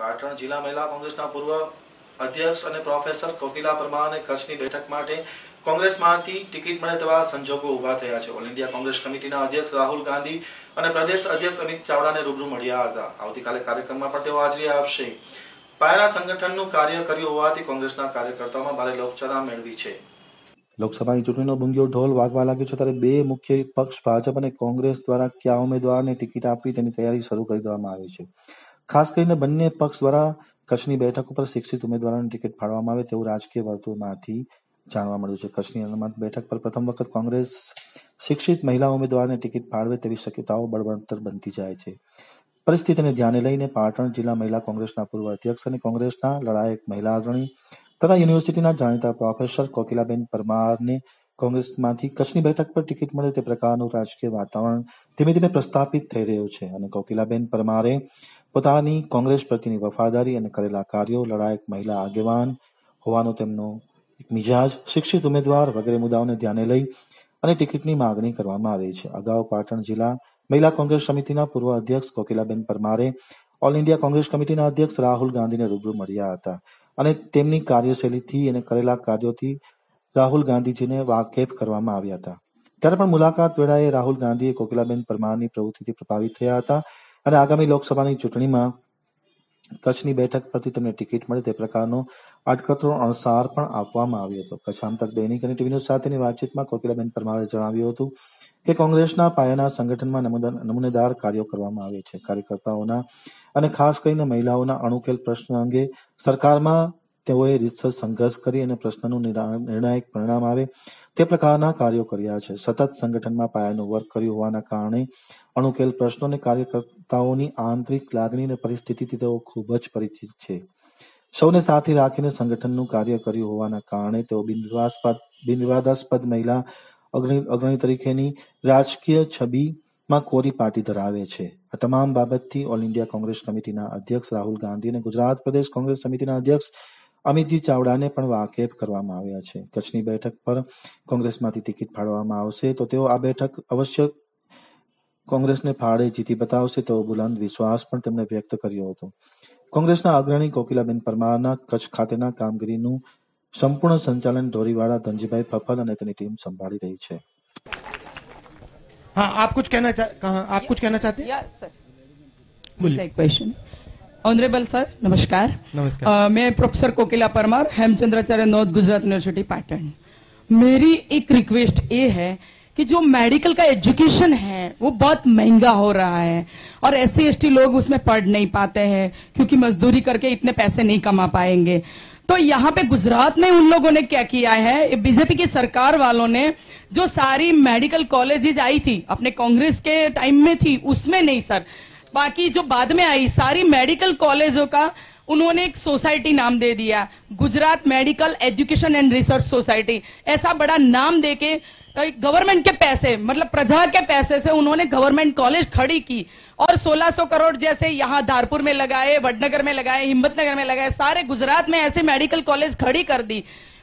પાટણ જિલ્લા મહિલા કોંગ્રેસના પૂર્વ અધ્યક્ષ અને પ્રોફેસર કોકિલા પરમારને કચ્છની બેઠક માટે કોંગ્રેસમાંથી ટિકિટ મળે તેવા સંજોગો ઊભા થયા છે. ઓલ ઇન્ડિયા કોંગ્રેસ કમિટીના અધ્યક્ષ રાહુલ ગાંધી અને પ્રદેશ અધ્યક્ષ અમિત ચાવડાને રૂબરૂ મળ્યા હતા. આવતીકાલે કાર્યક્રમમાં પણ તેઓ હાજરી આપશે. પાયાના સંગઠનનું કાર્ય કર્યું હોવાથી કોંગ્રેસના કાર્યકર્તાઓમાં ભારે લોકચરા મેળવી છે. લોકસભાની ચૂંટણીનો ભૂંગ્યો ઢોલ વાગવા લાગ્યો છે ત્યારે બે મુખ્ય પક્ષ ભાજપ અને કોંગ્રેસ દ્વારા કયા ઉમેદવારને ટિકિટ આપી તેની તૈયારી શરૂ કરી દેવામાં આવી છે. ખાસ કરીને બંને પક્ષ દ્વારા કચ્છની બેઠક ઉપર શિક્ષિત ઉમેદવારોને ટિકિટ ફાળવવામાં આવે તેવું રાજકીય વર્તુળમાંથી જાણવા મળ્યું છે. કચ્છની અનામત બેઠક પર પ્રથમ વખત કોંગ્રેસ શિક્ષિત મહિલા ઉમેદવારને ટિકિટ ફાળવે તેવી શક્યતાઓ બળવંતર બનતી જાય છે. પરિસ્થિતિને ધ્યાને લઈને પાટણ જિલ્લા મહિલા કોંગ્રેસના પૂર્વ અધ્યક્ષ અને કોંગ્રેસના લડાયક મહિલા અગ્રણી તથા યુનિવર્સિટીના જાણીતા પ્રોફેસર કોકિલાબેન પરમારને કોંગ્રેસમાંથી કચ્છની બેઠક પર ટિકિટ મળે તે પ્રકારનું રાજકીય વાતાવરણ ધીમે ધીમે પ્રસ્થાપિત થઈ રહ્યું છે અને કોકિલાબેન પરમારે પોતાની કોંગ્રેસ પ્રત્યેની વફાદારી અને કરેલા કાર્યો લડાયક મહિલા આગેવાન હોવાનો તેમનો એક મિજાજ, શિક્ષિત ઉમેદવાર વગેરે મુદ્દાઓને ધ્યાને લઈ અને ટિકિટની માગણી કરવામાં આવી છે. અગાઉ પાટણ જિલ્લા મહિલા કોંગ્રેસ સમિતિના પૂર્વ અધ્યક્ષ કોકિલાબેન પરમારે ઓલ ઇન્ડિયા કોંગ્રેસ કમિટીના અધ્યક્ષ રાહુલ ગાંધીને રૂબરૂ મળ્યા હતા અને તેમની કાર્યશૈલીથી અને કરેલા કાર્યોથી રાહુલ ગાંધીજીને વાકેફ કરવામાં આવ્યા હતા. ત્યારે પણ મુલાકાત વેળાએ રાહુલ ગાંધીએ કોકિલાબેન પરમારની પ્રવૃત્તિથી પ્રભાવિત થયા હતા. અને આગામી લોકસભાની ચૂંટણીમાં કચ્છની બેઠક પરથી તેમને ટિકિટ મળે તે પ્રકારનો અટકતરો અણસાર પણ આપવામાં આવ્યો હતો. કચ્છ આમતક દૈનિક અને ટીવી ન્યૂઝ સાથેની વાતચીતમાં કોકિલાબેન પરમારે જણાવ્યું હતું કે કોંગ્રેસના પાયાના સંગઠનમાં નમૂના- નમૂનેદાર કાર્યો કરવામાં આવે છે. કાર્યકર્તાઓના અને ખાસ કરીને મહિલાઓના અણુકેલ પ્રશ્ન અંગે સરકારમાં તેઓએ રીતસર સંઘર્ષ કરી અને પ્રશ્નનું નિરા- નિર્ણાયક પરિણામ આવે તે પ્રકારના કાર્યો કર્યા છે. સતત સંગઠનમાં પાયાનું વર્ક કર્યું હોવાના કારણે અણુકેલ પ્રશ્નો અને કાર્યકર્તાઓની આંતરિક લાગણી અને પરિસ્થિતિથી તેઓ ખૂબ જ પરિચિત છે. સૌને સાથે રાખીને સંગઠનનું કાર્ય કર્યું હોવાના કારણે તેઓ બિનવિવાદાસ્પદ બિનવિવાદાસ્પદ મહિલા અગ્રણી અગ્રણી તરીકેની રાજકીય છબીમાં કોરી પાર્ટી ધરાવે છે. આ તમામ બાબતથી ઓલ ઇન્ડિયા કોંગ્રેસ કમિટીના અધ્યક્ષ રાહુલ ગાંધી અને ગુજરાત પ્રદેશ કોંગ્રેસ સમિતિના અધ્યક્ષ અમિતજી ચાવડાને પણ વાકેફ કરવામાં આવ્યા છે કચ્છની બેઠક પર કોંગ્રેસમાંથી ટિકિટ ફાળવવામાં આવશે તો તેઓ આ બેઠક અવશ્ય કોંગ્રેસને ફાળે જીતી બતાવશે તેવો બુલંદ વિશ્વાસ પણ તેમણે વ્યક્ત કર્યો હતો કોંગ્રેસના અગ્રણી કોકિલાબેન પરમારના કચ્છ ખાતેના કામગીરીનું સંપૂર્ણ સંચાલન ઢોરીવાડા ધનજીભાઈ ફફલ અને તેની ટીમ સંભાળી રહી છે हाँ आप कुछ कहना चाह कहा आप कुछ कहना चाहते हैं Yeah, sir. बोलिए Like Honorable sir, नमस्कार। नमस्कार। अ, मैं professor Kokila Parmar Hemchandracharya north Gujarat university Patan मेरी एक रिक्वेस्ट ये है कि जो मेडिकल का एजुकेशन है वो बहुत महँगा हो रहा है और एस सी लोग उसमें पढ़ नहीं पाते हैं क्योंकि मजदूरी करके इतने पैसे नहीं कमा पाएँगे। तो यहाँ पे गुजरात में उन लोगों ने क्या किया है? बीजेपी की सरकार वालों ने जो सारी मेडिकल कॉलेजेस आई थी अपने कांग्रेस के टाइम में थी उसमें नहीं सर बाकी जो बाद में आई, सारी मेडिकल कॉलेजों का, उन्होंने एक सोसाइटी नाम दे दिया, Gujarat medical education and research society ऐसा बड़ा नाम देके गवर्नमेंट के पैसे मतलब प्रजा के पैसे से उन्होंने गवर्नमेंट कॉलेज खड़ी की। और 1600 करोड़ जैसे यहाँ धारपुर में लगाए, वडनगर में लगाए, हिम्मतनगर में लगाए, सारे गुजरात में ऐसे मेडिकल कॉलेज खड़ी कर दी।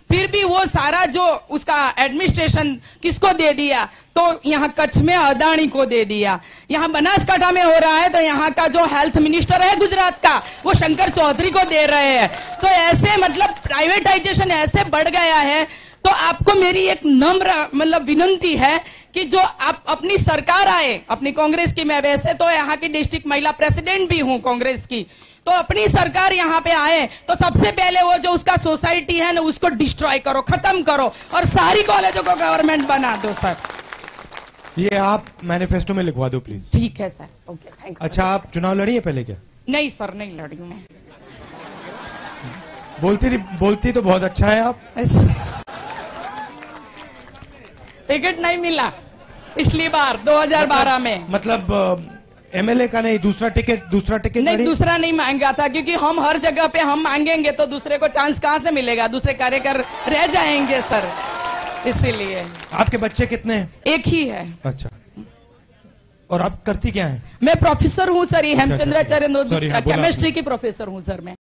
फिर भी वो सारा जो उसका एडमिनिस्ट्रेशन किसको दे दिया? तो यहाँ कच्छ में अदानी को दे दिया। यहाँ बनासकांठा में हो रहा है तो यहाँ का जो हेल्थ मिनिस्टर है गुजरात का, वो शंकर चौधरी को दे रहे हैं। तो ऐसे मतलब प्राइवेटाइजेशन ऐसे बढ़ गया है तो आपको मेरी एक नम्र मतलब विनंती है कि जो आप अपनी सरकार आए, अपनी कांग्रेस की, मैं वैसे तो यहाँ की डिस्ट्रिक्ट महिला प्रेसिडेंट भी हूँ कांग्रेस की तो अपनी सरकार यहाँ पे आए तो सबसे पहले वो जो उसका सोसाइटी है ना उसको डिस्ट्रॉय करो खत्म करो और सारी कॉलेजों को गवर्नमेंट बना दो सर ये आप मैनिफेस्टो में लिखवा दो प्लीज़ ठीक है सर ओके थैंक अच्छा आप चुनाव लड़िए पहले क्या? नहीं सर नहीं लड़ी हूँ मैं. बोलती बोलती तो बहुत अच्छा है आप. टिकट नहीं मिला पिछली बार 2012 मतलब, में. मतलब एमएलए का नहीं दूसरा टिकट दूसरा टिकट नहीं दूसरा नहीं मांगा था क्योंकि हम हर जगह पे हम मांगेंगे तो दूसरे को चांस कहाँ से मिलेगा? दूसरे कार्यकर रह जाएँगे सर। इसीलिए। आपके बच्चे कितने हैं? एक ही है। अच्छा। और आप करती क्या है? मैं प्रोफेसर हूँ सर। ये अच्छा, हेमचंद्राचार्य अच्छा। हाँ, बोला केमिस्ट्री की प्रोफेसर हूँ सर मैं।